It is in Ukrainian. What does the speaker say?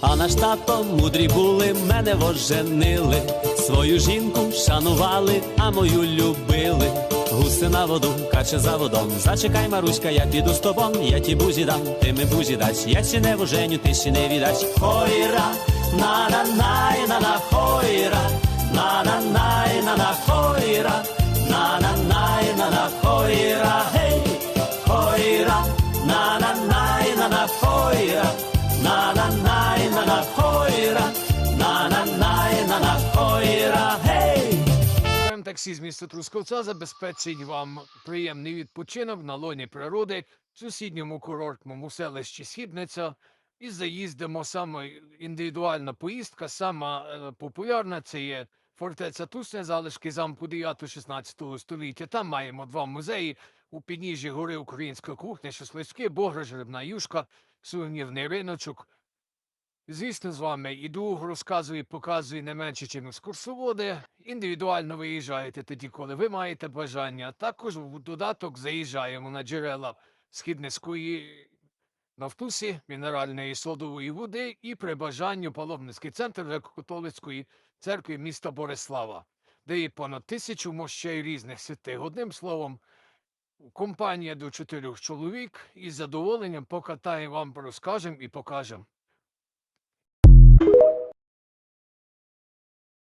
А наш тато мудрі були, мене воженили, свою жінку шанували, а мою любили. Гуси на воду, каче за водом. Зачекай, Маруська, я піду з тобом, я ті бузі дам, ти ми бузі дач. Я ще не воженю, ти ще не віддач. Хойра, на на най на на хойра, таксі з міста Трусковця забезпечить вам приємний відпочинок на лоні природи в сусідньому курортному селищі Східниця. І заїздимо саме індивідуальна поїздка, сама е, популярна це є фортеця Тусне, залишки замку 9-16 століття. Там маємо два музеї у підніжжі гори Українська кухня, Шашлички, Бограш, Рибна Юшка, сувенірний риночок. Звісно, з вами іду, розказую, показую не менше, ніж екскурсоводи. Індивідуально виїжджаєте тоді, коли ви маєте бажання. Також в додаток заїжджаємо на джерела східницької нафтусі, мінеральної содової води і при бажанню паломницький центр Греко-католицької церкви міста Борислава, де є понад тисячу мощей різних святих. Одним словом, компанія до чотирьох чоловік із задоволенням покатаємо вам, розкажемо і покажемо.